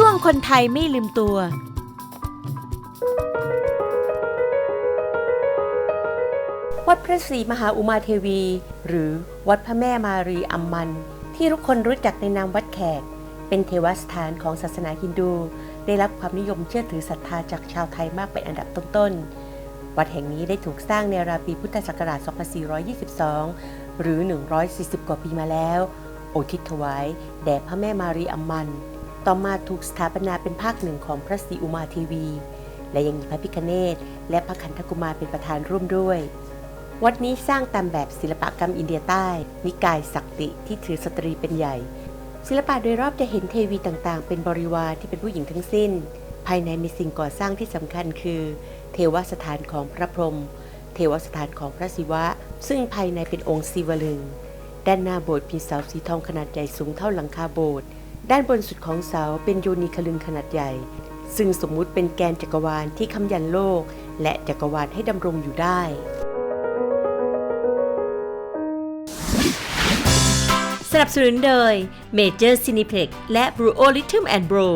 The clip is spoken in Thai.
ช่วงคนไทยไม่ลืมตัว วัดพระศรีมหาอุมาเทวี หรือวัดพระแม่มารีอัมมัน ที่ทุกคนรู้จักในนามวัดแขก เป็นเทวสถานของศาสนาฮินดู ได้รับความนิยมเชื่อถือศรัทธาจากชาวไทยมากเป็นอันดับต้นๆ วัดแห่งนี้ได้ถูกสร้างในราวปีพุทธศักราช 2422 หรือ 140 กว่าปีมาแล้ว โอทิศถวายแด่พระแม่มารีอัมมัน ต่อมาถูกสถาปนาเป็นภาคหนึ่งของพระศรีอุมาเทวี และยังมีพระพิคเนตและพระขันธกุมารเป็นประธานร่วมด้วย วัดนี้สร้างตามแบบศิลปกรรมอินเดียใต้ นิกายศักติที่ถือสตรีเป็นใหญ่ ศิลปะโดยรอบจะเห็นเทวีต่างๆ เป็นบริวารที่เป็นผู้หญิงทั้งสิ้น ภายในมีสิ่งก่อสร้างที่สำคัญคือ เทวสถานของพระพรหมเทวสถานของพระศิวะ ซึ่งภายในเป็นองค์ศิวลึง ด้านหน้าโบสถ์มีเสาสีทองขนาดใหญ่สูงเท่าหลังคาโบสถ์ ด้านบนสุดของเสาเป็นโยนีคลึงขนาดใหญ่ ซึ่งสมมุติเป็นแกนจักรวาลที่คำยันโลก และจักรวาลให้ดำรงอยู่ได้สนับสนุนโดย Major Cineplex และ Bro Rhythm and Bro